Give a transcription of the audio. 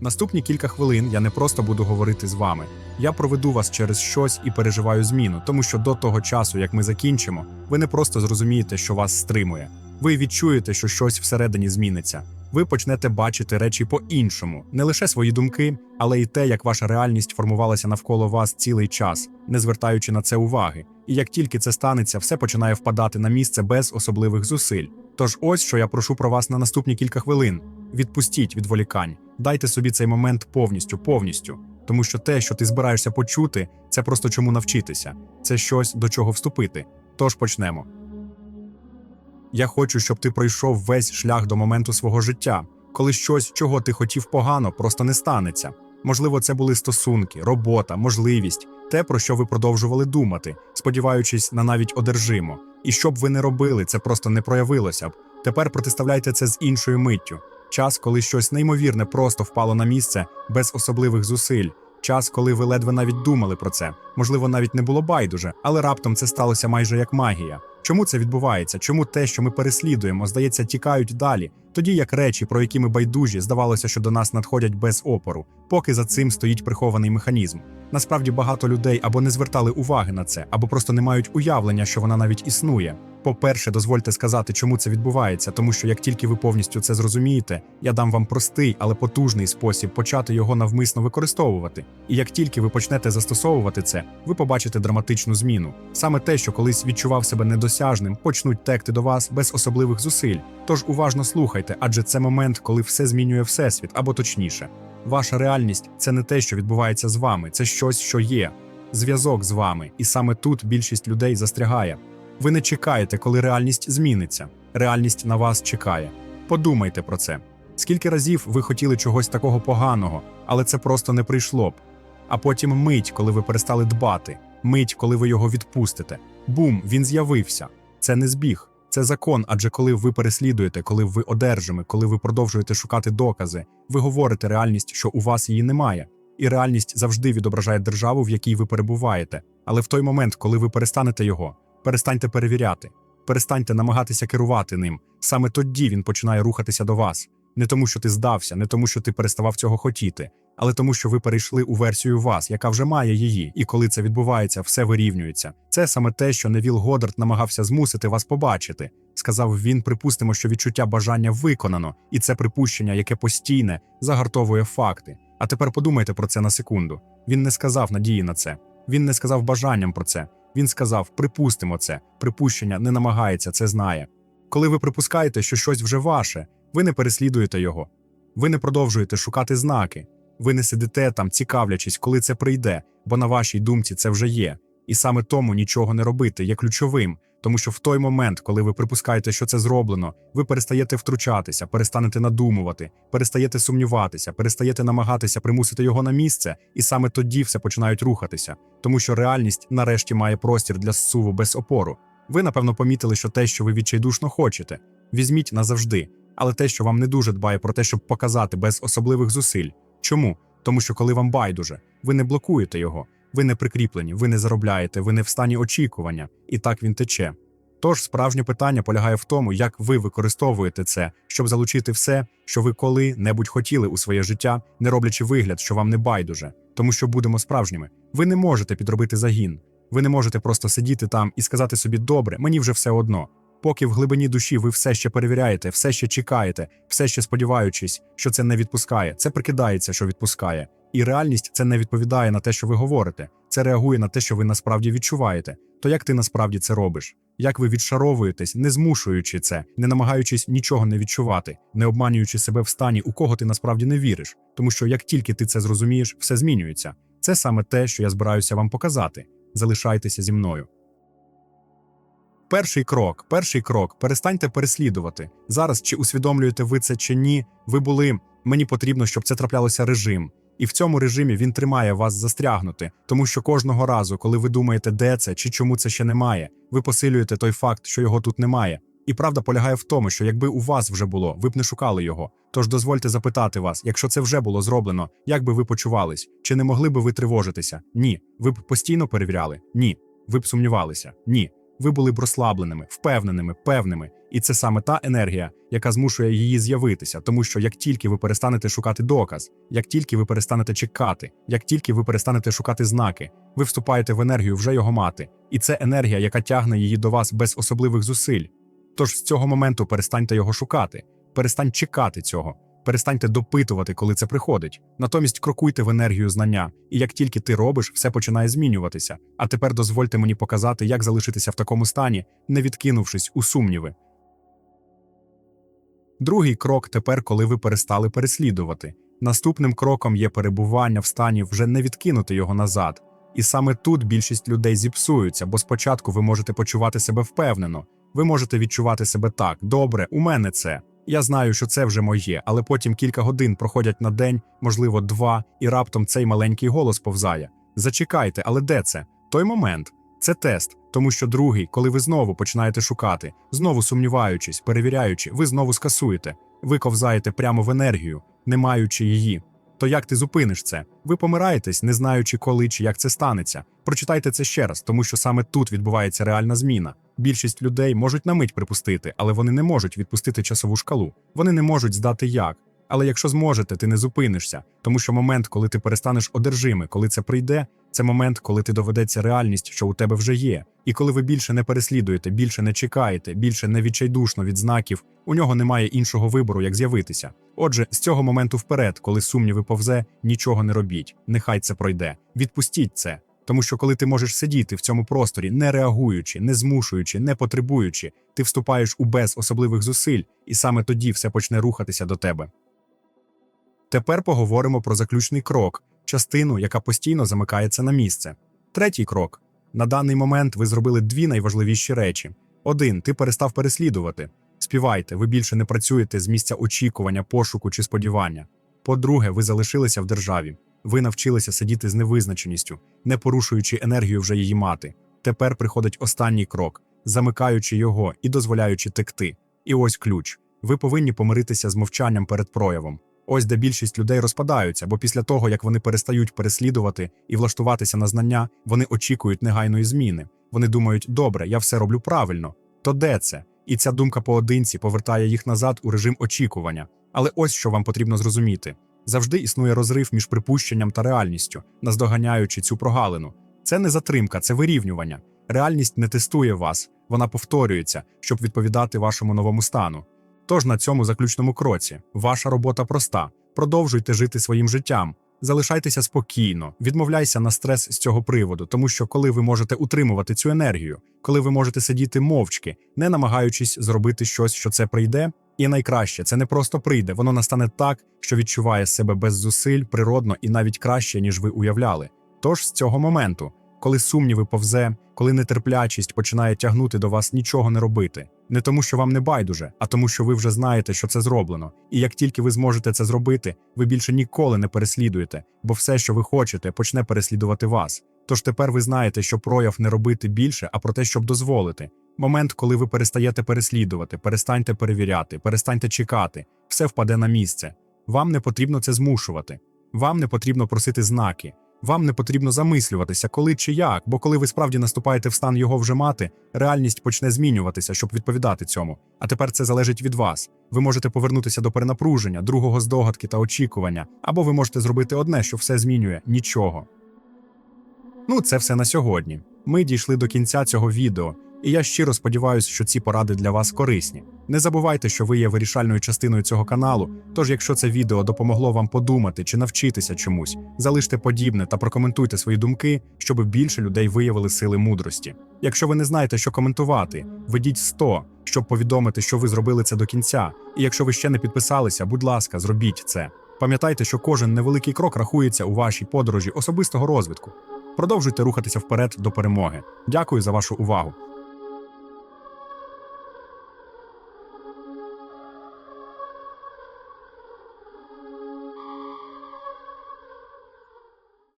Наступні кілька хвилин я не просто буду говорити з вами. Я проведу вас через щось і переживаю зміну, тому що до того часу, як ми закінчимо, ви не просто зрозумієте, що вас стримує. Ви відчуєте, що щось всередині зміниться. Ви почнете бачити речі по-іншому, не лише свої думки, але й те, як ваша реальність формувалася навколо вас цілий час, не звертаючи на це уваги. І як тільки це станеться, все починає впадати на місце без особливих зусиль. Тож ось що я прошу про вас на наступні кілька хвилин. Відпустіть відволікань, дайте собі цей момент повністю, повністю. Тому що те, що ти збираєшся почути, це просто чому навчитися, це щось до чого вступити. Тож почнемо. Я хочу, щоб ти пройшов весь шлях до моменту свого життя, коли щось, чого ти хотів погано, просто не станеться. Можливо, це були стосунки, робота, можливість, те, про що ви продовжували думати, сподіваючись на навіть одержимо. І що б ви не робили, це просто не проявилося б. Тепер протиставляйте це з іншою миттю. Час, коли щось неймовірне просто впало на місце без особливих зусиль. Час, коли ви ледве навіть думали про це. Можливо, навіть не було байдуже, але раптом це сталося майже як магія. Чому це відбувається? Чому те, що ми переслідуємо, здається, тікають далі, тоді як речі, про які ми байдужі, здавалося, що до нас надходять без опору, поки за цим стоїть прихований механізм. Насправді багато людей або не звертали уваги на це, або просто не мають уявлення, що вона навіть існує. По-перше, дозвольте сказати, чому це відбувається, тому що як тільки ви повністю це зрозумієте, я дам вам простий, але потужний спосіб почати його навмисно використовувати. І як тільки ви почнете застосовувати це, ви побачите драматичну зміну. Саме те, що колись відчував себе недосяжним, почнуть текти до вас без особливих зусиль. Тож уважно слухайте, адже це момент, коли все змінює всесвіт, або точніше, ваша реальність це не те, що відбувається з вами, це щось, що є. Зв'язок з вами, і саме тут більшість людей застрягає. Ви не чекаєте, коли реальність зміниться. Реальність на вас чекає. Подумайте про це. Скільки разів ви хотіли чогось такого поганого, але це просто не прийшло б. А потім мить, коли ви перестали дбати, мить, коли ви його відпустите. Бум, він з'явився. Це не збіг, це закон. Адже коли ви переслідуєте, коли ви одержими, коли ви продовжуєте шукати докази, ви говорите реальність, що у вас її немає. І реальність завжди відображає державу, в якій ви перебуваєте. Але в той момент, коли ви перестанете його, перестаньте перевіряти, перестаньте намагатися керувати ним. Саме тоді він починає рухатися до вас. Не тому, що ти здався, не тому, що ти переставав цього хотіти, але тому, що ви перейшли у версію вас, яка вже має її, і коли це відбувається, все вирівнюється. Це саме те, що Невіл Годард намагався змусити вас побачити. Сказав він, припустимо, що відчуття бажання виконано, і це припущення, яке постійне, загартовує факти. А тепер подумайте про це на секунду. Він не сказав надії на це. Він не сказав бажанням про це. Він сказав: припустимо це. Припущення не намагається, це знає. Коли ви припускаєте, що щось вже ваше, ви не переслідуєте його. Ви не продовжуєте шукати знаки. Ви не сидите там, цікавлячись, коли це прийде, бо на вашій думці це вже є. І саме тому нічого не робити є ключовим, тому що в той момент, коли ви припускаєте, що це зроблено, ви перестаєте втручатися, перестанете надумувати, перестаєте сумніватися, перестаєте намагатися примусити його на місце, і саме тоді все починають рухатися, тому що реальність нарешті має простір для зсуву без опору. Ви, напевно, помітили, що те, що ви відчайдушно хочете, візьміть назавжди, але те, що вам не дуже дбає про те, щоб показати без особливих зусиль. Чому? Тому що коли вам байдуже, ви не блокуєте його, ви не прикріплені, ви не заробляєте, ви не в стані очікування, і так він тече. Тож справжнє питання полягає в тому, як ви використовуєте це, щоб залучити все, що ви коли-небудь хотіли у своє життя, не роблячи вигляд, що вам не байдуже, тому що будемо справжніми. Ви не можете підробити загін. Ви не можете просто сидіти там і сказати собі добре, мені вже все одно. Поки в глибині душі ви все ще перевіряєте, все ще чекаєте, все ще сподіваючись, що це не відпускає, це прикидається, що відпускає. І реальність це не відповідає на те, що ви говорите, це реагує на те, що ви насправді відчуваєте. То як ти насправді це робиш? Як ви відшаровуєтесь, не змушуючи це, не намагаючись нічого не відчувати, не обманюючи себе в стані, у кого ти насправді не віриш, тому що як тільки ти це зрозумієш, все змінюється. Це саме те, що я збираюся вам показати. Залишайтеся зі мною. Перший крок, перший крок. Перестаньте переслідувати. Зараз чи усвідомлюєте ви це чи ні, ви були. Мені потрібно, щоб це траплялося режим. І в цьому режимі він тримає вас застрягнути, тому що кожного разу, коли ви думаєте, де це чи чому це ще немає, ви посилюєте той факт, що його тут немає. І правда полягає в тому, що якби у вас вже було, ви б не шукали його. Тож дозвольте запитати вас, якщо це вже було зроблено, як би ви почувались? Чи не могли би ви тривожитися? Ні. Ви б постійно перевіряли? Ні. Ви б сумнівалися? Ні. Ви були б розслабленими, впевненими, певними. І це саме та енергія, яка змушує її з'явитися, тому що як тільки ви перестанете шукати доказ, як тільки ви перестанете чекати, як тільки ви перестанете шукати знаки, ви вступаєте в енергію вже його мати, і це енергія, яка тягне її до вас без особливих зусиль. Тож з цього моменту перестаньте його шукати, перестань чекати цього, перестаньте допитувати, коли це приходить. Натомість крокуйте в енергію знання, і як тільки ти робиш, все починає змінюватися. А тепер дозвольте мені показати, як залишитися в такому стані, не відкинувшись у сумніви. Другий крок тепер, коли ви перестали переслідувати. Наступним кроком є перебування в стані вже не відкинути його назад. І саме тут більшість людей зіпсуються, бо спочатку ви можете почувати себе впевнено. Ви можете відчувати себе так: добре, у мене це. Я знаю, що це вже моє, але потім кілька годин проходять на день, можливо, два, і раптом цей маленький голос повзає. Зачекайте, але де це? Той момент. Це тест, тому що другий, коли ви знову починаєте шукати, знову сумніваючись, перевіряючи, ви знову скасуєте, ви ковзаєте прямо в енергію, не маючи її. То як ти зупиниш це? Ви помираєтесь, не знаючи, коли чи як це станеться. Прочитайте це ще раз, тому що саме тут відбувається реальна зміна. Більшість людей можуть на мить припустити, але вони не можуть відпустити часову шкалу. Вони не можуть здати як. Але якщо зможете, ти не зупинишся, тому що момент, коли ти перестанеш одержими, коли це прийде, це момент, коли ти доведеться реальність, що у тебе вже є. І коли ви більше не переслідуєте, більше не чекаєте, більше не відчайдушно від знаків, у нього немає іншого вибору, як з'явитися. Отже, з цього моменту вперед, коли сумніви повзе, нічого не робіть. Нехай це пройде. Відпустіть це. Тому що коли ти можеш сидіти в цьому просторі, не реагуючи, не змушуючи, не потребуючи, ти вступаєш у без особливих зусиль, і саме тоді все почне рухатися до тебе. Тепер поговоримо про заключний крок, частину, яка постійно замикається на місце. Третій крок. На даний момент ви зробили дві найважливіші речі: один, ти перестав переслідувати. Співайте, ви більше не працюєте з місця очікування, пошуку чи сподівання. По-друге, ви залишилися в державі. Ви навчилися сидіти з невизначеністю, не порушуючи енергію вже її мати. Тепер приходить останній крок, замикаючи його і дозволяючи текти. І ось ключ. Ви повинні помиритися з мовчанням перед проявом. Ось де більшість людей розпадаються, бо після того, як вони перестають переслідувати і влаштуватися на знання, вони очікують негайної зміни. Вони думають, добре, я все роблю правильно. То де це? І ця думка поодинці повертає їх назад у режим очікування. Але ось що вам потрібно зрозуміти: завжди існує розрив між припущенням та реальністю, наздоганяючи цю прогалину. Це не затримка, це вирівнювання. Реальність не тестує вас, вона повторюється, щоб відповідати вашому новому стану. Тож на цьому заключному кроці ваша робота проста: продовжуйте жити своїм життям, залишайтеся спокійно, відмовляйся на стрес з цього приводу, тому що коли ви можете утримувати цю енергію, коли ви можете сидіти мовчки, не намагаючись зробити щось, що це прийде. І найкраще це не просто прийде, воно настане так, що відчуває себе без зусиль, природно і навіть краще, ніж ви уявляли. Тож з цього моменту, коли сумніви повзе, коли нетерплячість починає тягнути до вас нічого не робити, не тому, що вам не байдуже, а тому, що ви вже знаєте, що це зроблено. І як тільки ви зможете це зробити, ви більше ніколи не переслідуєте, бо все, що ви хочете, почне переслідувати вас. Тож тепер ви знаєте, що прояв не робити більше, а про те, щоб дозволити. Момент, коли ви перестаєте переслідувати, перестаньте перевіряти, перестаньте чекати, все впаде на місце. Вам не потрібно це змушувати. Вам не потрібно просити знаки. Вам не потрібно замислюватися, коли чи як, бо коли ви справді наступаєте в стан його вже мати, реальність почне змінюватися, щоб відповідати цьому. А тепер це залежить від вас. Ви можете повернутися до перенапруження, другого здогадки та очікування, або ви можете зробити одне, що все змінює нічого. Ну, це все на сьогодні. Ми дійшли до кінця цього відео, і я щиро сподіваюся, що ці поради для вас корисні. Не забувайте, що ви є вирішальною частиною цього каналу. Тож, якщо це відео допомогло вам подумати чи навчитися чомусь, залиште подібне та прокоментуйте свої думки, щоб більше людей виявили сили мудрості. Якщо ви не знаєте, що коментувати, ведіть 100, щоб повідомити, що ви зробили це до кінця. І якщо ви ще не підписалися, будь ласка, зробіть це. Пам'ятайте, що кожен невеликий крок рахується у вашій подорожі особистого розвитку. Продовжуйте рухатися вперед до перемоги. Дякую за вашу увагу.